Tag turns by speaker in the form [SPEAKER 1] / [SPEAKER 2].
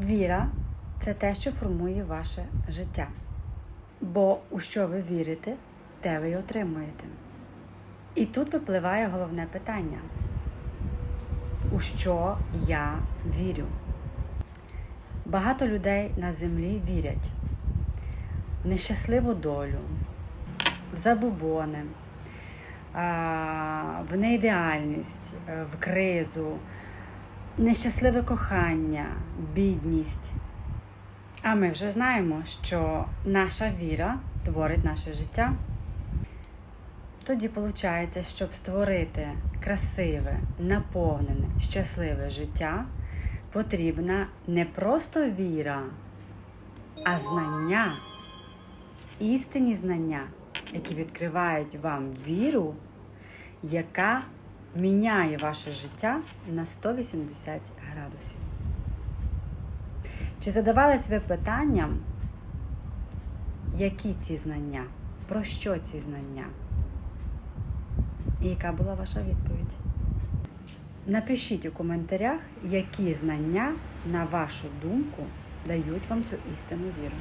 [SPEAKER 1] Віра це те, що формує ваше життя. Бо у що ви вірите, те ви й отримуєте. І тут випливає головне питання: у що я вірю? Багато людей на землі вірять в нещасливу долю, в забобони, в неідеальність, е, в кризу, нещасливе кохання, бідність. А ми вже знаємо, що наша віра творить наше життя. Тоді виходить, щоб створити красиве, наповнене, щасливе життя, потрібна не просто віра, а знання, істинні знання, які відкривають вам віру, яка міняє ваше життя на 180 градусів. Чи задавались ви питанням, які ці знання? Про що ці знання? І яка була ваша відповідь? Напишіть у коментарях, які знання, на вашу думку, дають вам цю істинну віру.